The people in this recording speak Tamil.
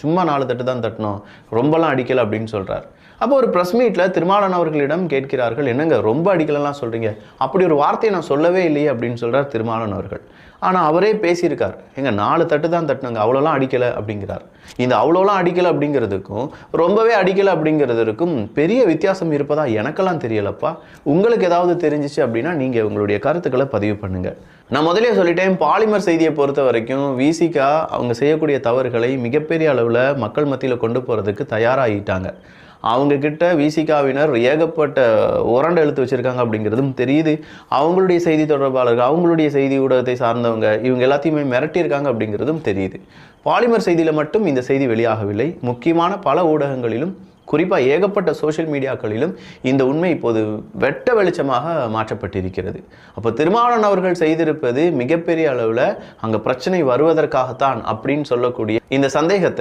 சும்மா நாலு தட்டு தான் தட்டணும். ரொம்பலாம் அடிக்கல அப்படின்னு சொல்கிறார் அப்போ ஒரு ப்ரெஸ் மீட்டில் திருமாவளவன் அவர்களிடம் கேட்கிறார்கள் என்னங்க ரொம்ப அடிக்கலலாம் சொல்கிறீங்க அப்படி ஒரு வார்த்தையை நான் சொல்லவே இல்லையே அப்படின்னு சொல்கிறார் திருமாவளவன் அவர்கள். ஆனால் அவரே பேசியிருக்கார். எங்கள் நாலு தட்டு தான் தட்டுனங்க. அவ்வளோலாம் அடிக்கலை அப்படிங்கிறார். இந்த அவ்வளோலாம் அடிக்கலை அப்படிங்கிறதுக்கும் ரொம்பவே அடிக்கலை அப்படிங்கிறதுக்கும் பெரிய வித்தியாசம் இருப்பதா எனக்கெல்லாம் தெரியலப்பா. உங்களுக்கு ஏதாவது தெரிஞ்சிச்சு அப்படின்னா நீங்கள் உங்களுடைய கருத்துக்களை பதிவு பண்ணுங்கள் நான் முதலே சொல்லிட்டேன் பாலிமர் செய்தியை பொறுத்த வரைக்கும் விசிகா அவங்க செய்யக்கூடிய தவறுகளை மிகப்பெரிய அளவில் மக்கள் மத்தியில் கொண்டு போகிறதுக்கு தயாராகிட்டாங்க அவங்கக்கிட்ட விசிகாவினர் ஏகப்பட்ட உரண்டை எழுத்து வச்சுருக்காங்க அப்படிங்கிறதும் தெரியுது. அவங்களுடைய செய்தி தொடர்பாளர்கள் அவங்களுடைய செய்தி ஊடகத்தை சார்ந்தவங்க இவங்க எல்லாத்தையுமே மிரட்டியிருக்காங்க அப்படிங்கிறதும் தெரியுது. பாலிமர் செய்தியில் மட்டும் இந்த செய்தி வெளியாகவில்லை. முக்கியமான பல ஊடகங்களிலும் குறிப்பாக ஏகப்பட்ட சோஷியல் மீடியாக்களிலும் இந்த உண்மை இப்போது வெட்ட வெளிச்சமாக மாற்றப்பட்டிருக்கிறது. அப்போ திருமாவளவன் அவர்கள் செய்திருப்பது மிகப்பெரிய அளவில் அங்கே பிரச்சனை வருவதற்காகத்தான் அப்படின்னு சொல்லக்கூடிய இந்த சந்தேகத்தை